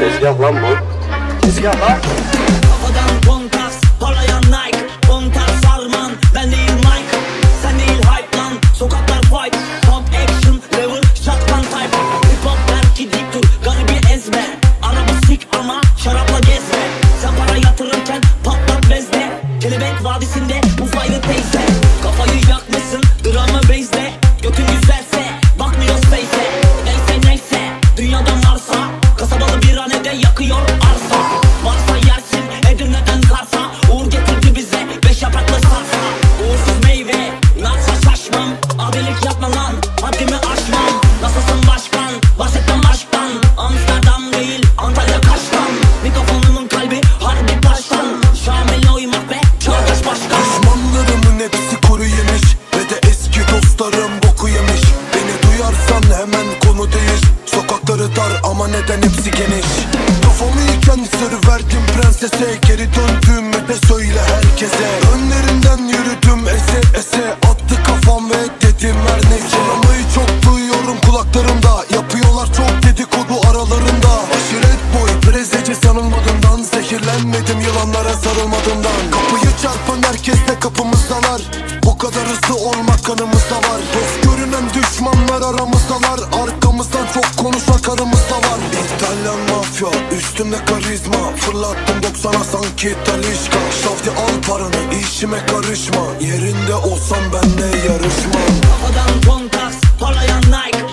Tezgah lan bu. Tezgah lan. Kafadan kontas, parlayan Nike Kontas sarman, ben değil Mike Sen değil hype lan, sokaklar fight Pump action, level, shotgun type Hip hop belki dik dur, garibi ezme Araba sik ama şarapla gezme Sen para yatırırken patlat bezle Kelebek vadisinde Sokakları dar ama neden hepsi geniş? Kafamı iken sır verdim prensese. Geri döndüğümü de söyle herkese. Önlerinden yürüdüm ese ese. Attı kafam ve dedim her neyse. Sırlamayı çok duyuyorum kulaklarımda. Yapıyorlar çok dedikodu aralarında. Aşiret boy brezeci sanılmadığından Zehirlenmedim yılanlara sarılmadığımdan. Kapıyı çarpan herkes de kapımızdalar. Bu kadar hızlı olmak kanımızda var. Dost görünen düşmanlar aramızdalar. Arkamızdan çok konuşan karımızda var. İtalyan mafya üstümde karizma. Fırlattım 90'a sanki talişka. Şafti al paranı işime karışma. Yerinde olsam ben de yarışmam. Kafadan kontas, parlayan Nike